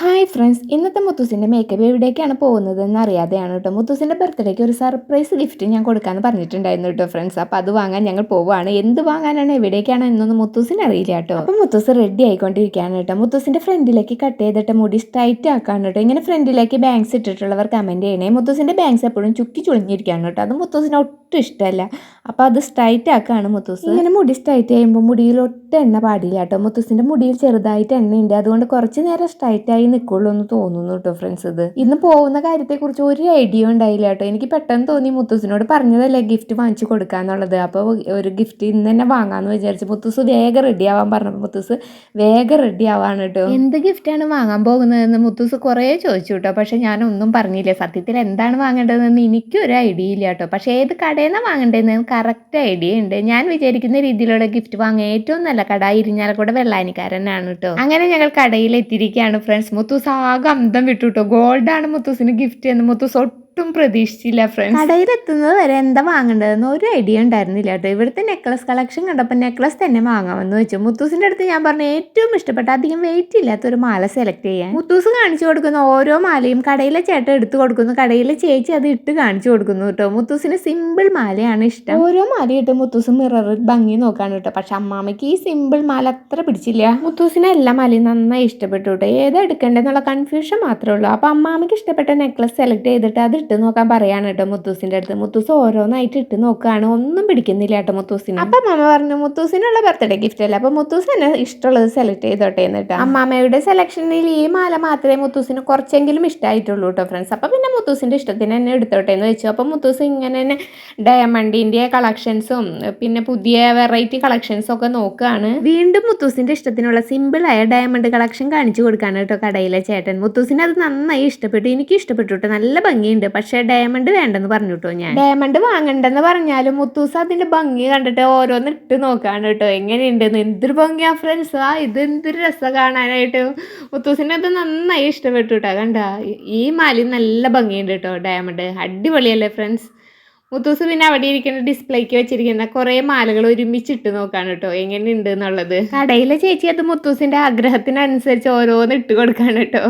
Hi friends ഇന്നത്തെ മുത്തൂസിന്റെ makeup എവിടേക്കാണ് പോകുന്നത് എന്ന് അറിയാതെയാണ് കേട്ടോ. മുത്തൂസിന്റെ ബർത്ത്ഡേക്ക് ഒരു സർപ്രൈസ് ഗിഫ്റ്റ് ഞാൻ കൊടുക്കാമെന്ന് പറഞ്ഞിട്ടുണ്ടായിരുന്നു കേട്ടോ ഫ്രണ്ട്സ് അപ്പോൾ അത് വാങ്ങാൻ ഞങ്ങൾ പോവുകയാണ്. എന്ത് വാങ്ങാനാണ് എവിടേക്കാണ് എന്നൊന്നും മുത്തൂസിന് അറിയില്ല കേട്ടോ. അപ്പോൾ മുത്തൂസ് റെഡി ആയിക്കൊണ്ടിരിക്കുകയാണ് കേട്ടോ. മുത്തൂസിന്റെ ഫ്രണ്ടിലേക്ക് കട്ട് ചെയ്തിട്ട് മുടി സ്ട്രൈറ്റ് ആക്കാണ് കേട്ടോ. ഇങ്ങനെ ഫ്രണ്ടിലേക്ക് ബാങ്ക്സ് ഇട്ടിട്ടുള്ളവർ കമന്റ് ചെയ്യണേ. മുത്തൂസിന്റെ ബാങ്ക്സ് എപ്പോഴും ചുക്കി ചുളിഞ്ഞിരിക്കുകയാണ് കേട്ടോ. അത് മുത്തൂസിന് ഒട്ടും ഇഷ്ടമല്ല. അപ്പോൾ അത് സ്ട്രൈറ്റ് ആക്കുകയാണ് മുത്തൂസ്. ഇങ്ങനെ മുടി സ്ട്രൈറ്റ് ചെയ്യുമ്പോൾ മുടിയിൽ ഒട്ടും എണ്ണ പാടില്ല കേട്ടോ. മുത്തൂസിന്റെ മുടിയിൽ ചെറുതായിട്ട് എണ്ണയുണ്ട്. അതുകൊണ്ട് കുറച്ച് നേരം സ്ട്രൈറ്റ് ആയി നിൽക്കുള്ളൂ എന്ന് തോന്നുന്നു കേട്ടോ ഫ്രണ്ട്സ് ഇത്. ഇന്ന് പോകുന്ന കാര്യത്തെക്കുറിച്ച് ഒരു ഐഡിയ ഉണ്ടായില്ല കേട്ടോ എനിക്ക് പെട്ടെന്ന് തോന്നി മുത്തൂസിനോട് പറഞ്ഞതല്ലേ ഗിഫ്റ്റ് വാങ്ങിച്ചു കൊടുക്കാന്നുള്ളത്. അപ്പോൾ ഒരു ഗിഫ്റ്റ് ഇന്ന് തന്നെ വാങ്ങാമെന്ന് വിചാരിച്ചു മുത്തൂസ് വേഗം റെഡി ആവാൻ പറഞ്ഞപ്പോൾ മുത്തൂസ് വേഗം റെഡി ആവാണ് കേട്ടോ എന്ത് ഗിഫ്റ്റാണ് വാങ്ങാൻ പോകുന്നതെന്ന് മുത്തൂസ് കുറേ ചോദിച്ചു കേട്ടോ പക്ഷെ ഞാനൊന്നും പറഞ്ഞില്ല. സത്യത്തിൽ എന്താണ് വാങ്ങേണ്ടതെന്ന് എനിക്കൊരു ഐഡിയ ഇല്ല കേട്ടോ പക്ഷേ ഏത് കടയിൽ വാങ്ങേണ്ടതെന്ന് കറക്റ്റ് ഐഡിയ ഉണ്ട്. ഞാൻ വിചാരിക്കുന്ന രീതിയിലുള്ള ഗിഫ്റ്റ് വാങ്ങാൻ ഏറ്റവും നല്ല കട ഇരിഞ്ഞാലക്കൂടെ വെള്ളാനിക്കാരനാണ് കേട്ടോ അങ്ങനെ ഞങ്ങൾ കടയിൽ എത്തിയിരിക്കുകയാണ് ഫ്രണ്ട്സ് മുത്തൂസ് ആകെ അന്തം വിട്ടു കേട്ടോ ഗോൾഡാണ് മുത്തൂസിന് ഗിഫ്റ്റ് എന്ന് മുത്തൂസ് ഒട്ടും പ്രതീക്ഷിച്ചില്ല ഫ്രണ്ട്സ് കടയിലെത്തുന്നത് വരെ എന്താ വാങ്ങേണ്ടതെന്ന് ഒരു ഐഡിയ ഉണ്ടായിരുന്നില്ല കേട്ടോ. ഇവിടുത്തെ നെക്ലസ് കളക്ഷൻ കണ്ടപ്പോൾ നെക്ലസ് തന്നെ വാങ്ങാമെന്ന് വെച്ചു. മുത്തൂസിന്റെ അടുത്ത് ഞാൻ പറഞ്ഞു ഏറ്റവും ഇഷ്ടപ്പെട്ട അധികം വെയിറ്റ് ഇല്ലാത്ത ഒരു മാല സെലക്ട് ചെയ്യാൻ. മുത്തൂസ് കാണിച്ചു കൊടുക്കുന്ന ഓരോ മാലയും കടയിലെ ചേട്ടൻ എടുത്തു കൊടുക്കുന്നു. കടയിലെ ചേച്ചി അത് ഇട്ട് കാണിച്ചു കൊടുക്കുന്നു കേട്ടോ. മുത്തൂസിന് സിമ്പിൾ മാലയാണ് ഇഷ്ടം. ഓരോ മാല ഇട്ട് മുത്തൂസ് മിററിൽ ഭംഗി നോക്കാണ് കേട്ടോ. പക്ഷെ അമ്മാമ്മയ്ക്ക് ഈ സിമ്പിൾ മാല അത്ര പിടിച്ചില്ല. മുത്തൂസിന് എല്ലാ മാലയും നന്നായി ഇഷ്ടപ്പെട്ടു കേട്ടോ. ഏതാ എടുക്കേണ്ടതെന്നുള്ള കൺഫ്യൂഷൻ മാത്രമേ ഉള്ളൂ. അപ്പോൾ അമ്മാമ്മയ്ക്ക് ഇഷ്ടപ്പെട്ട നെക്ലസ് സെലക്ട് ചെയ്തിട്ട് അത് ഇട്ട് നോക്കാൻ പറയാണ് കേട്ടോ മുത്തൂസിന്റെ അടുത്ത്. മുത്തൂസ് ഓരോന്നായിട്ട് ഇട്ട് നോക്കുകയാണ് ഒന്നും പിടിക്കുന്നില്ല കേട്ടോ മുത്തൂസിന്. അപ്പം അമ്മ പറഞ്ഞു മുത്തൂസിനുള്ള ബർത്ത്ഡേ ഗിഫ്റ്റ് അല്ല? അപ്പം മുത്തൂസ് തന്നെ ഇഷ്ടമുള്ളത് സെലക്ട് ചെയ്തോട്ടെ എന്നിട്ട് അമ്മാമ്മയുടെ സെലക്ഷനിൽ ഈ മാല മാത്രമേ മുത്തൂസിന് കുറച്ചെങ്കിലും ഇഷ്ടമായിട്ടുള്ളൂ കേട്ടോ ഫ്രണ്ട്സ് അപ്പം പിന്നെ മുത്തൂസിന്റെ ഇഷ്ടത്തിന് തന്നെ എടുത്തോട്ടെ എന്ന് വെച്ചു. അപ്പം മുത്തൂസ് ഇങ്ങനെ തന്നെ ഡയമണ്ടിന്റെ കളക്ഷൻസും പിന്നെ പുതിയ വെറൈറ്റി കളക്ഷൻസും ഒക്കെ നോക്കുകയാണ് വീണ്ടും മുത്തൂസിന്റെ ഇഷ്ടത്തിനുള്ള സിമ്പിളായ ഡയമണ്ട് കളക്ഷൻ കാണിച്ചു കൊടുക്കാണ് കേട്ടോ കടയിലെ ചേട്ടൻ. മുത്തൂസിന് അത് നന്നായി ഇഷ്ടപ്പെട്ടു. എനിക്ക് ഇഷ്ടപ്പെട്ടു കേട്ടോ. നല്ല ഭംഗിയുണ്ട്. പക്ഷേ ഡയമണ്ട് വേണ്ടെന്ന് പറഞ്ഞു കേട്ടോ ഞാൻ. ഡയമണ്ട് വാങ്ങണ്ടെന്ന് പറഞ്ഞാലും മുത്തൂസ് അതിന്റെ ഭംഗി കണ്ടിട്ട് ഓരോന്ന് ഇട്ട് നോക്കാണ് കേട്ടോ. എങ്ങനെയുണ്ടെന്ന് എന്തൊരു ഭംഗിയാ ഫ്രണ്ട്സ് ആ ഇത് എന്തൊരു രസം കാണാനായിട്ട്. മുത്തൂസിനെ അത് നന്നായി ഇഷ്ടപ്പെട്ടു കേട്ടോ. കണ്ട ഈ മാലി നല്ല ഭംഗിയുണ്ട് കേട്ടോ ഡയമണ്ട് അടിപൊളിയല്ലേ ഫ്രണ്ട്സ് മുത്തൂസ് പിന്നെ അവിടെ ഇരിക്കുന്ന ഡിസ്പ്ലേക്ക് വെച്ചിരിക്കുന്ന കുറേ മാലകൾ ഒരുമിച്ചിട്ട് നോക്കാണ് കേട്ടോ. എങ്ങനെയുണ്ട് എന്നുള്ളത് കടയിലെ ചേച്ചി അത് മുത്തൂസിന്റെ ആഗ്രഹത്തിനനുസരിച്ച് ഓരോന്ന് ഇട്ട് കൊടുക്കാണ് കേട്ടോ.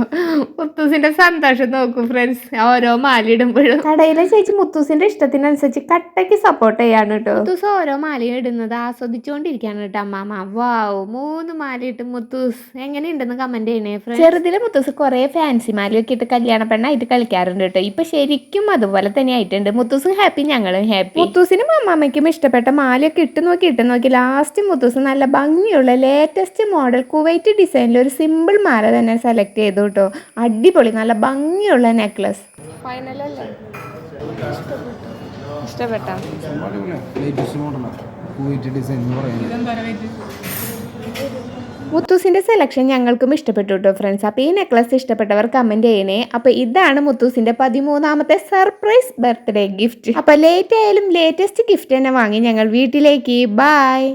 മുത്തൂസിന്റെ സന്തോഷം നോക്കൂ ഫ്രണ്ട്സ് ഓരോ മാല ഇടുമ്പോഴും. കടയിലെ ചേച്ചി മുത്തൂസിന്റെ ഇഷ്ടത്തിനനുസരിച്ച് കട്ടയ്ക്ക് സപ്പോർട്ട് ചെയ്യാണ് കേട്ടോ. മുത്തൂസ് ഓരോ മാലയും ഇടുന്നത് ആസ്വദിച്ചുകൊണ്ടിരിക്കുകയാണ് കേട്ടോ അമ്മാമ. വാവ് മൂന്ന് മാല ഇട്ട് മുത്തൂസ്. എങ്ങനെയുണ്ടെന്ന് കമന്റ് ചെയ്യണേ ഫ്രണ്ട്സ് ചെറുതിലെ മുത്തൂസ് കുറേ ഫാൻസി മാലയൊക്കെ ഇട്ട് കല്യാണ പെണ്ണായിട്ട് കളിക്കാറുണ്ട് കേട്ടോ. ഇപ്പൊ ശരിക്കും അതുപോലെ തന്നെ ആയിട്ടുണ്ട് മുത്തൂസും ഹാപ്പി ഞങ്ങളും ഹാപ്പി മുത്തൂസിനും അമ്മാമ്മയ്ക്കും ഇഷ്ടപ്പെട്ട മാലയൊക്കെ ഇട്ട് നോക്കി ഇട്ട് നോക്കി. ലാസ്റ്റ് മുത്തൂസ് നല്ല ഭംഗിയുള്ള ലേറ്റസ്റ്റ് മോഡൽ കുവൈറ്റ് ഡിസൈനിൽ ഒരു സിമ്പിൾ മാല തന്നെ സെലക്ട് ചെയ്തു കേട്ടോ അടിപൊളി നല്ല ഭംഗിയുള്ള നെക്ലസ് ഫൈനലല്ലേ ഇഷ്ടപ്പെട്ട ലേറ്റസ്റ്റ് മോഡലാണ് കുവൈറ്റ് ഡിസൈൻ എന്ന് പറയുന്നത് മുത്തൂസിന്റെ സെലക്ഷൻ ഞങ്ങൾക്കും ഇഷ്ടപ്പെട്ടു കേട്ടോ ഫ്രണ്ട്സ് അപ്പോൾ ഈ നെക്ലസ് ഇഷ്ടപ്പെട്ടവർ കമന്റ് ചെയ്യണേ. അപ്പോൾ ഇതാണ് മുത്തൂസിന്റെ പതിമൂന്നാമത്തെ സർപ്രൈസ് ബർത്ത്ഡേ ഗിഫ്റ്റ് അപ്പോൾ ലേറ്റ് ആയാലും ലേറ്റസ്റ്റ് ഗിഫ്റ്റ് തന്നെ വാങ്ങി ഞങ്ങൾ വീട്ടിലേക്ക്. ബായ്